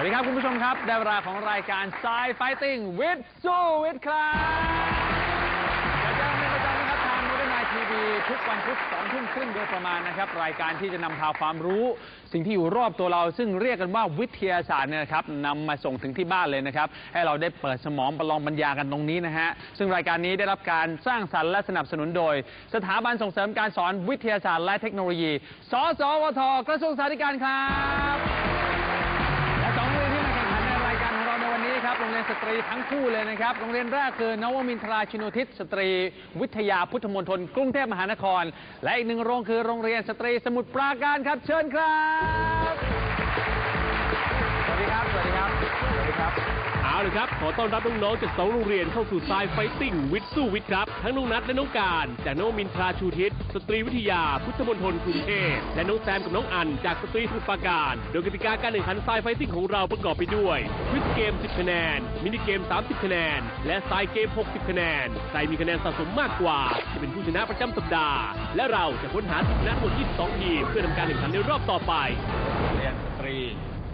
วัสดีครับคุณผู้ชมครับ ได้เวลาของรายการ Sci Fighting with สู้วิทครับจะเจอกันเป็นประจำนะครับทางมูดนายทีวีทุกวันพุธสองทุ่มครึ่งโดยประมาณนะครับ รายการที่จะนำพาความรู้ สิ่งที่อยู่รอบตัวเราซึ่งเรียกกันว่าวิทยาศาสตร์เนี่ยนะครับนำมาส่งถึงที่บ้านเลยนะครับ ให้เราได้เปิดสมองประลองปัญญากันตรงนี้นะฮะ ซึ่งรายการนี้ได้รับการสร้างสรรค์และสนับสนุนโดย สถาบันส่งเสริมการสอนวิทยาศาสตร์และเทคโนโลยี สสวท กระทรวงสาธารณสุขครับ นวันนี้ครับ โรงเรียนสตรีทั้งคู่เลยนะครับ โรงเรียนแรกคือนวมินทราชินุทิศสตรี วิทยาพุทธมณฑลกรุงเทพมหานคร และอีกหนึ่งโรงคือโรงเรียนสตรีสมุทรปราการครับ เชิญครับ เอาเลยครับ ขอต้อนรับน้องๆจากสองโรงเรียนเข้าสู่ทรายไฟติ้งวิทสู้วิทย์ครับ ทั้งน้องนัทและน้องการ จากนวมินทราชูทิศสตรีวิทยา พุทธมณฑลกรุงเทพและน้องแซมกับน้องอัน จากสตรีสมุทรปราการ โดยกติกาการแข่งขันทรายไฟติ้งของเราประกอบไปด้วยควิสเกม 10 คะแนน มินิเกม 30 คะแนน และทรายเกม 60 คะแนน ใครมีคะแนนสะสมมากกว่า จะเป็นผู้ชนะประจำสัปดาห์ และเราจะค้นหาทีมชนะทั้งหมด22ทีมเพื่อทำการแข่งขันในรอบต่อไปเรียนสตรี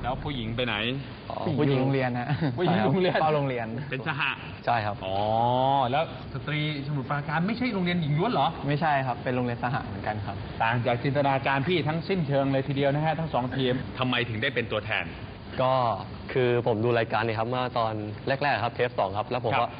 แล้วผู้หญิงไปไหนผู้หญิงโรงเรียนฮะผู้หญิงโรงเรียน เข้าโรงเรียน เป็นสหะใช่ครับ อ๋อ แล้วสตรีสมุทรปราการไม่ใช่โรงเรียนหญิงล้วนเหรอ ไม่ใช่ครับ เป็นโรงเรียนสหเหมือนกันครับ ต่างจากจินตนาการพี่ทั้งสิ้นเชิงเลยทีเดียวนะฮะทั้งสองทีมทำไมถึงได้เป็นตัวแทน ก็คือผมดูรายการนี้ครับเมื่อตอนแรกๆครับเทปสองครับ แล้วผมครัก็บ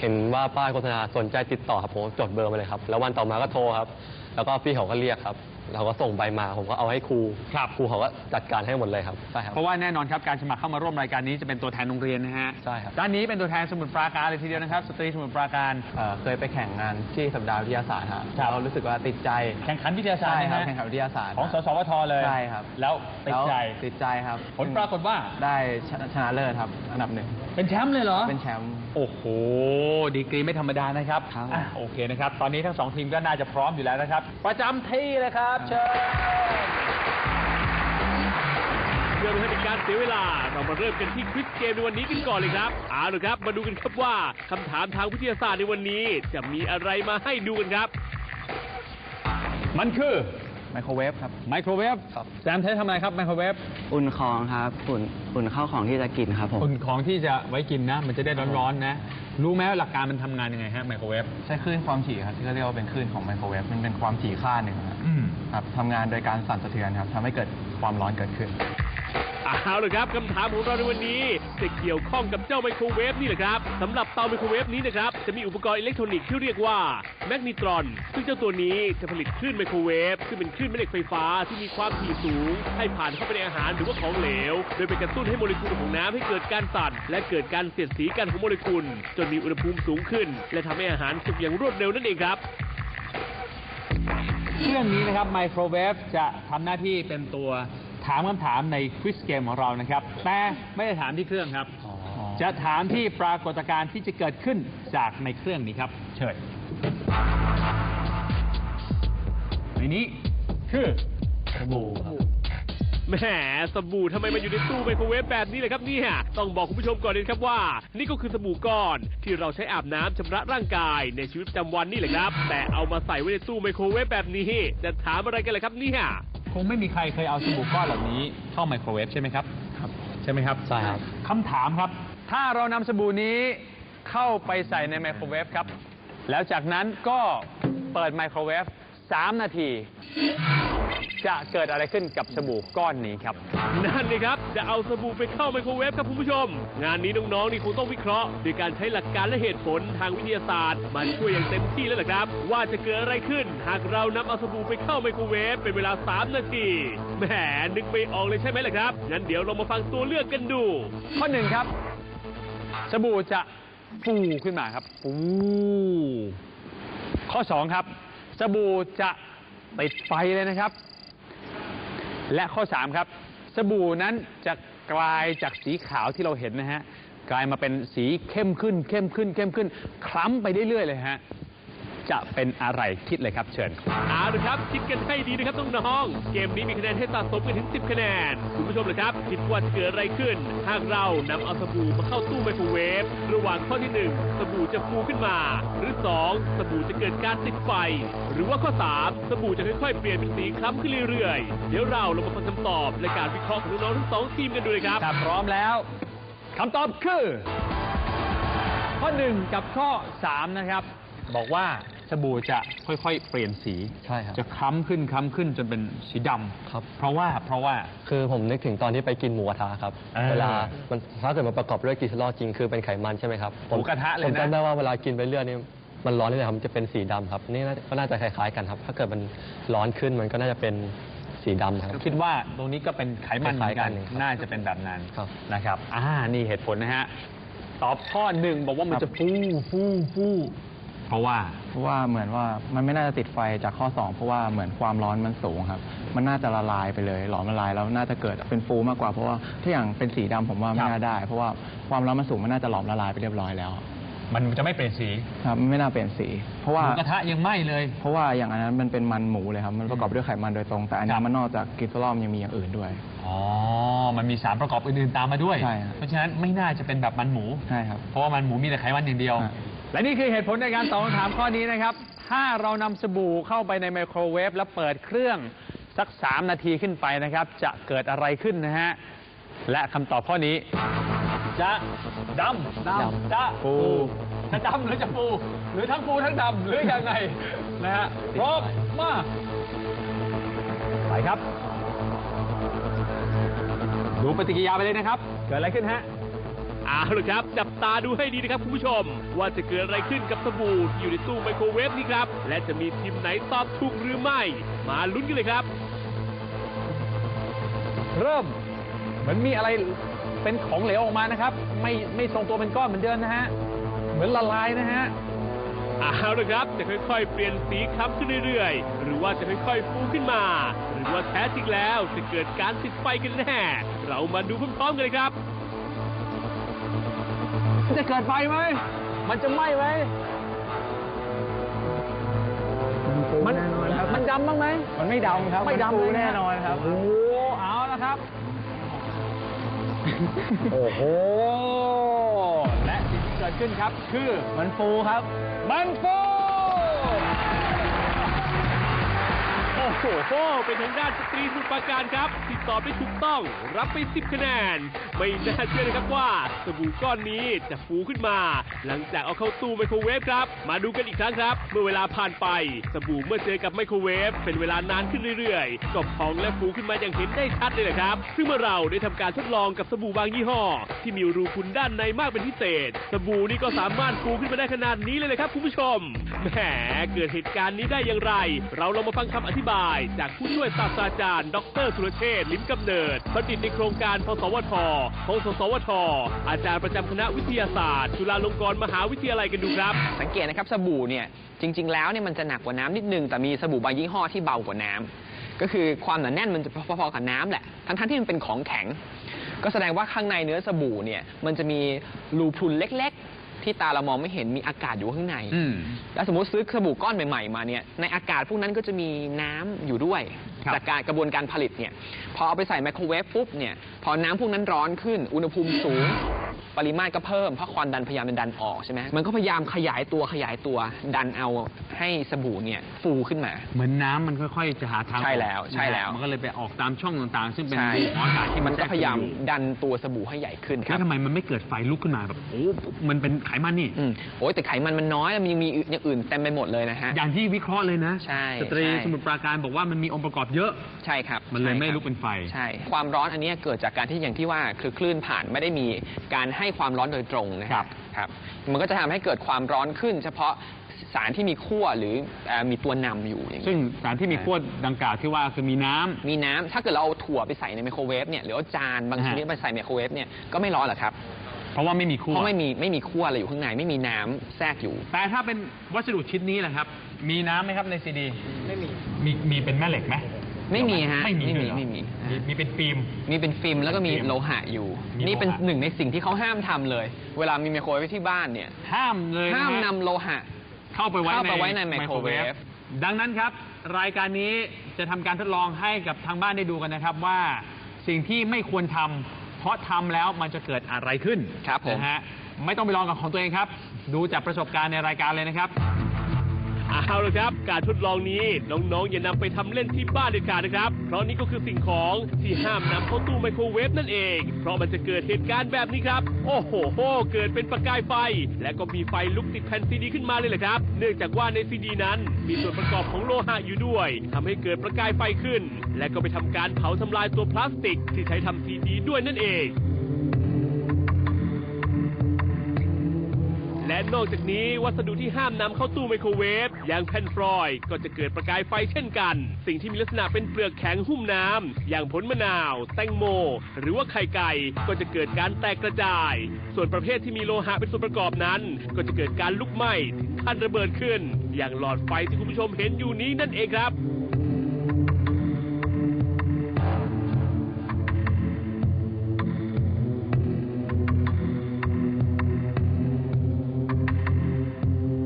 เห็นว่าป้ายโฆษณาสนใจติดต่อครับผมจดเบอร์มาเลยครับ แล้ววันต่อมาก็โทรครับ แล้วก็พี่เขาก็เรียกครับ เราก็ส่งใบมาผมก็เอาให้ครูครับ ครูเขาก็จัดการให้หมดเลยครับใช่ครับ เพราะว่าแน่นอนครับการสมัครเข้ามาร่วมรายการนี้จะเป็นตัวแทนโรงเรียนนะฮะใช่ครับ ด้านนี้เป็นตัวแทนสมุทรปราการเลยทีเดียวนะครับ สตรีสมุทรปราการ เอ่อเคยไปแข่งงานที่สัปดาห์วิทยาศาสตร์ฮะครับ เรารู้สึกว่าติดใจแข่งขันวิทยาศาสตร์ใช่ครับนะฮะแข่งขันวิทยาศาสตร์ของสสวทเลยใช่ครับแล้วติดใจ แล้วติดใจครับผลปรากฏว่า ได้ชนะชนะเลิศครับ อันดับหนึ่งเป็นแชมป์เลยเหรอ เป็นแชมป์ โอ้โหดีกรีไม่ธรรมดานะครับครับ อะโอเคนะครับ ตอนนี้ทั้งสองทีมก็น่าจะพร้อมอยู่แล้วนะครับ ประจำที่เลยครับ เชิญเพื่อไม่ให้เป็นการเสียเวลา เรามาเริ่มกันที่ควิสเกมในวันนี้กันก่อนเลยครับเอาละครับ มาดูกันครับว่าคำถามทางวิทยาศาสตร์ในวันนี้ จะมีอะไรมาให้ดูกันครับ มันคือ ไมโครเวฟครับ ไมโครเวฟครับ แซมใช้ทำอะไรครับไมโครเวฟอุ่นของครับอุ่นอุ่นข้าวของที่จะกินครับผม อุ่นของที่จะไว้กินนะ มันจะได้ร้อนๆนะ รู้ไหมว่าหลักการมันทำงานยังไงฮะไมโครเวฟ ใช้คลื่นความถี่ครับที่เขาเรียกว่าเป็นคลื่นของไมโครเวฟมันเป็นความถี่ค่าหนึ่งครับอืม ครับทำงานโดยการสั่นสะเทือนครับทำให้เกิดความร้อนเกิดขึ้น เอาละครับคำถามของเราในวันนี้จะเกี่ยวข้องกับเจ้าไมโครเวฟนี่แหละครับสำหรับเตาไมโครเวฟนี้นะครับจะมีอุปกรณ์อิเล็กทรอนิกส์ที่เรียกว่าแมกนิตรอนซึ่งเจ้าตัวนี้จะผลิตคลื่นไมโครเวฟซึ่งเป็นคลื่นแม่เหล็กไฟฟ้าที่มีความถี่สูง ให้ผ่านเข้าไปในอาหารหรือว่าของเหลว โดยไปกระตุ้นให้โมเลกุลของน้ำให้เกิดการสั่นและเกิดการเสียดสีกันของโมเลกุล จนมีอุณหภูมิสูงขึ้น และทำให้อาหารสุกอย่างรวดเร็วนั่นเองครับเครื่องนี้นะครับไมโครเวฟจะทำหน้าที่เป็นตัว ถามคำถามในควิสเกมของเรานะครับ แต่ไม่ได้ถามที่เครื่องครับ จะถามที่ปรากฏการณ์ที่จะเกิดขึ้นจากในเครื่องนี้ครับ เชิญในนี้คือแหมสบู่ทำไมมาอยู่ในตู้ไมโครเวฟแบบนี้เลยครับเนี่ยต้องบอกคุณผู้ชมก่อนเลยครับว่า นี่ก็คือสบู่ก้อน ที่เราใช้อาบน้ำชำระร่างกายในชีวิตประจำวันนี่แหละครับ แต่เอามาใส่ไว้ในตู้ไมโครเวฟแบบนี้จะถามอะไรกันเลยครับเนี่ย คงไม่มีใครเคยเอาสบู่ก้อนเหล่านี้เข้าไมโครเวฟใช่ไหมครับครับใช่ไหมครับใช่ครับคำถามครับ ถ้าเรานำสบู่นี้เข้าไปใส่ในไมโครเวฟครับ แล้วจากนั้นก็เปิดไมโครเวฟ 3 นาที จะเกิดอะไรขึ้นกับสบู่ก้อนนี้ครับ นั่นเลยครับ จะเอาสบู่ไปเข้าไมโครเวฟครับคุณผู้ชม งานนี้น้องๆนี่คงต้องวิเคราะห์โดยการใช้หลักการและเหตุผลทางวิทยาศาสตร์มาช่วยอย่างเต็มที่แล้วล่ะครับ ว่าจะเกิดอะไรขึ้น หากเรานำเอาสบู่ไปเข้าไมโครเวฟเป็นเวลา 3 นาทีแหมนึกไม่ออกเลยใช่ไหมล่ะครับงั้นเดี๋ยวเรามาฟังตัวเลือกกันดู ข้อหนึ่งครับ สบู่จะฟูขึ้นมาครับ ฟู ข้อสองครับ สบู่จะติดไฟเลยนะครับ และข้อสามครับ สบู่นั้นจะกลายจากสีขาวที่เราเห็นนะฮะกลายมาเป็นสีเข้มขึ้น เข้มขึ้น เข้มขึ้น คล้ำไปเรื่อยๆเลยฮะ จะเป็นอะไรคิดเลยครับเชิญ เอาละครับคิดกันให้ดีนะครับน้องๆเกมนี้มีคะแนนให้สะสมกันถึง 10 คะแนน คุณผู้ชมเลยครับ คิดว่าจะเกิดอะไรขึ้น หากเรานำเอาสบู่มาเข้าตู้ไมโครเวฟระหว่างข้อที่ 1 สบู่จะฟูขึ้นมา หรือ 2 สบู่จะเกิดการติดไฟ หรือว่าข้อ 3 สบู่จะค่อยๆเปลี่ยนเป็นสีคล้ำขึ้นเรื่อยๆ เดี๋ยวเราลองมาฟังคำตอบและการวิเคราะห์ของน้องๆทั้งสองทีมกันดูเลยครับ ถ้าพร้อมแล้วคำตอบคือ ข้อ 1 กับข้อ 3 นะครับ บอกว่า สบู่จะค่อย ๆ เปลี่ยนสีใช่ครับจะคล้ำขึ้นคล้ำขึ้นจนเป็นสีดำครับ เพราะว่าเพราะว่า คือผมนึกถึงตอนที่ไปกินหมูกระทะครับ เออเวลามันถ้าเกิดมันประกอบด้วยกลีเซอรอลจริงคือเป็นไขมันใช่ไหมครับผหมูกระทะเลยนะ ผมจำได้ว่าเวลากินไปเรื่อยนี่มันร้อนนี่แหละครับมันจะเป็นสีดำครับนี่น่าก็น่าจะคล้ายๆกันครับ ถ้าเกิดมันร้อนขึ้นมันก็น่าจะเป็นสีดำครับ คิดว่าตรงนี้ก็เป็นไขมันเหมือนกัน คล้ายๆกันครับน่าจะเป็นแบบนั้นครับนะครับ อ่า นี่เหตุผลนะฮะ ตอบข้อหนึ่งบอกว่ามันจะฟูฟูฟู เพราะว่า เพราะว่าเหมือนว่ามันไม่น่าจะติดไฟจากข้อ 2 เพราะว่าเหมือนความร้อนมันสูงครับ มันน่าจะละลายไปเลย หลอมละลายแล้วน่าจะเกิดเป็นฟูมากกว่าเพราะว่าถ้าอย่างเป็นสีดำผมว่าไม่น่าได้ เพราะว่าความร้อนมันสูงมันน่าจะหลอมละลายไปเรียบร้อยแล้วมันจะไม่เปลี่ยนสีครับไม่น่าเปลี่ยนสี เพราะหว่ามูกระทะยังไหม้เลย เพราะว่าอย่างอันนั้นมันเป็นมันหมูเลยครับ มันประกอบด้วยไขมันโดยตรง แต่อันครันี้บมันนอกจากกลิเซอรอลยังมีอย่างอื่นด้วย อ๋อ มันมีสารประกอบอื่นๆตามมาด้วยใช่ครับเพราะฉะนั้นไม่น่าจะเป็นแบบมันหมู ใช่ครับ เพราะว่ามันหมูมีแต่ไขมันอย่างเดียวฮะ และนี่คือเหตุผลในการตอบคำถามข้อนี้นะครับ ถ้าเรานำสบู่เข้าไปในไมโครเวฟแล้วเปิดเครื่องสัก 3 นาทีขึ้นไปนะครับ จะเกิดอะไรขึ้นนะฮะ และคำตอบข้อนี้ จะดำดำจะฟูจะดำหรือจะฟูหรือทั้งฟูทั้งดำหรือยังไงนะฮะพร้อมมาไปครับ ดูปฏิกิริยาไปเลยนะครับ เกิดอะไรขึ้นฮะ เอาละครับ จับตาดูให้ดีนะครับคุณผู้ชม ว่าจะเกิดอะไรขึ้นกับสบู่ที่อยู่ในตู้ไมโครเวฟนี้ครับ และจะมีทีมไหนตอบถูกหรือไม่ มาลุ้นกันเลยครับ เริ่มเหมือนมีอะไรเป็นของเหลวออกมานะครับ ไม่ไม่ทรงตัวเป็นก้อนเหมือนเดิมนะฮะเหมือนละลายนะฮะเอาละครับ จะค่อยๆ เปลี่ยนสีคล้ำขึ้นเรื่อยๆ หรือว่าจะค่อยๆ ฟูขึ้นมา หรือว่าแท้จริงแล้วจะเกิดการติดไฟกันแน่ เรามาดูพร้อมๆกันเลยครับ มันจะเกิดไฟไหม มันจะไหม้ไหม มันมันดำบ้างไหม มันไม่ดำครับไม่ดำฟูเลยะแน่นอนครับ โอ้โหเอาละครับ โอ้โห และสิ่งที่เกิดขึ้นครับ คือมันฟูครับ มันฟู โอ้โห เป็นทางด้านสตรีสุปราการครับที่ตอบได้ถูกต้อง รับไป 10 คะแนน ไม่น่าเชื่อนะครับว่า สบู่ก้อนนี้จะฟูขึ้นมา หลังจากเอาเข้าตู้ไมโครเวฟครับ มาดูกันอีกครั้งครับ เมื่อเวลาผ่านไป สบู่เมื่อเจอกับไมโครเวฟเป็นเวลานานขึ้นเรื่อยๆ ก็พองและฟูขึ้นมาอย่างเห็นได้ชัดเลยนะครับ ซึ่งเมื่อเราได้ทำการทดลองกับสบู่บางยี่ห้อ ที่มีรูพุนด้านในมากเป็นพิเศษ สบู่นี่ก็สามารถฟูขึ้นมาได้ขนาดนี้เลยนะครับคุณผู้ชม แหม เกิดเหตุการณ์นี้ได้อย่างไร เราลองมาฟังคำอธิบายจากผู้ช่วยศาสตราจารย์ ดรสุรเชษฐ์ลิ้มกำเนิดบัณฑิตในโครงการพสวทของสสวท อาจารย์ประจำคณะวิทยาศาสตร์ จุฬาลงกรณ์มหาวิทยาลัยกันดูครับ สังเกตนะครับสบู่เนี่ยจริง ๆ แล้วเนี่ยมันจะหนักกว่าน้ำนิดนึงแต่มีสบู่บางยี่ห้อที่เบากว่าน้ำก็คือความหนาแน่นมันจะพอๆกับน้ำแหละทั้งๆที่มันเป็นของแข็ง ก็แสดงว่าข้างในเนื้อสบู่เนี่ยมันจะมีรูพรุนเล็กๆ ที่ตาเรามองไม่เห็นมีอากาศอยู่ข้างใน อืม แล้วสมมติซื้อสบู่ก้อนใหม่ๆมาเนี่ยในอากาศพวกนั้นก็จะมีน้ำอยู่ด้วยครับจากการกระบวนการผลิตเนี่ยพอเอาไปใส่ไมโครเวฟปุ๊บเนี่ยพอน้ำพวกนั้นร้อนขึ้น อุณหภูมิสูง ปริมาตรก็เพิ่มเพราะควันดันพยายามเป็นดันออกใช่ไหมมันก็พยายามขยายตัวขยายตัวดันเอาให้สบู่เนี่ยฟูขึ้นมา เหมือนน้ำมันค่อยๆ จะหาทางใช่แล้วออกใช่แล้ว มันก็เลยไปออกตามช่องต่างๆ ซึ่งเป็นใช่รูของอากาศที่มันก็แทรพยายามซึอยู่ดันตัวสบู่ให้ใหญ่ขึ้นคแล้รัวบ ทำไมมันไม่เกิดไฟลุกขึ้นมาแบบโอ้มันเป็นไขมันนี่ อืมโอ้ยแต่ไขมันมันน้อยแล้วมันยังมีอย่างอื่นเต็มไปหมดเลยนะฮะ อย่างที่วิเคราะห์เลยนะใช่สตรีใช่ สมุทรปราการบอกว่ามันมีองค์ประกอบเยอะ ใช่ครับ มันเลยใช่ไม่ครับลุกเป็นไฟ ใช่ ความร้อนอันเนี้ยเกิดจากการที่อย่างที่ว่าคือคลื่นผ่านไม่ได้มีการให้ความร้อนโดยตรงนะคครัรับบครับ มันก็จะทำให้เกิดความร้อนขึ้น เฉพาะสารที่มีขั้วหรือเอ่อมีตัวนำอยู่อย่างนี้ซึ่งสารที่มีขั้วดังกล่าวที่ว่าคือมีน้ำ มีน้ำถ้าเกิดเราเอาถั่วไปใส่ในไมโครเวฟเนี่ยหรือเอาจานบางอ่าชฮะนิดไปใส่ไมโครเวฟเนี่ยก็ไม่ร้อนหรอกครับ เพราะว่าไม่มีขั้วเพราะไม่มีไม่มีขั้วอะไรอยู่ข้างในไม่มีน้ำแทรกอยู่ แต่ถ้าเป็นวัสดุชิ้นนี้แหละครับ มีน้ำไหมครับในซีดี ไม่มี มี มีเป็นแม่เหล็กไหม ไม่มีฮะไม่มีไม่มีด้วยเหรอไม่มีมีมีเป็นฟิล์ม มีเป็นฟิล์มแล้วก็มีฟิล์มโลหะอยู่ มีนี่เป็นโลหะหนึ่งในสิ่งที่เขาห้ามทำเลย เวลามีไมโครเวฟที่บ้านเนี่ย ห้ามเลยะห้ามฮะนำโลหะ เข้าไปไว้เข้าไปไว้ในไมไมโครเวฟ ดังนั้นครับ รายการนี้จะทำการทดลองให้กับทางบ้านได้ดูกันนะครับว่าสิ่งที่ไม่ควรทำเพราะทำแล้วมันจะเกิดอะไรขึ้นครับผม นะฮะไม่ต้องไปลองกับของตัวเองครับ ดูจากประสบการณ์ในรายการเลยนะครับ เอาละครับ การทดลองนี้น้องๆอย่านำไปทำเล่นที่บ้านเด็ดขาดนะครับ เพราะนี่ก็คือสิ่งของที่ห้ามนำเข้าตู้ไมโครเวฟนั่นเอง เพราะมันจะเกิดเหตุการณ์แบบนี้ครับ โอ้โหโหเกิดเป็นประกายไฟ และก็มีไฟลุกติดแผ่นซีดีขึ้นมาเลยแหละครับ เนื่องจากว่าในซีดีนั้น มีส่วนประกอบของโลหะอยู่ด้วยทำให้เกิดประกายไฟขึ้น และก็ไปทำการเผาทำลายตัวพลาสติก ที่ใช้ทำซีดีด้วยนั่นเอง นอกจากนี้วัสดุที่ห้ามนำเข้าตู้ไมโครเวฟอย่างแผ่นฟรอยล์ก็จะเกิดประกายไฟเช่นกัน สิ่งที่มีลักษณะเป็นเปลือกแข็งหุ้มน้ำอย่างผลมะนาว แตงโม หรือว่าไข่ไก่ก็จะเกิดการแตกกระจาย ส่วนประเภทที่มีโลหะเป็นส่วนประกอบนั้น ก็จะเกิดการลุกไหม้ถึงขั้นระเบิดขึ้น อย่างหลอดไฟที่คุณผู้ชมเห็นอยู่นี้นั่นเองครับ